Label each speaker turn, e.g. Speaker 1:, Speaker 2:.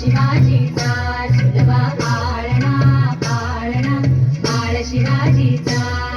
Speaker 1: शिवाजीचा झुलवा पाळणा पाळणा बाळ शिवाजीचा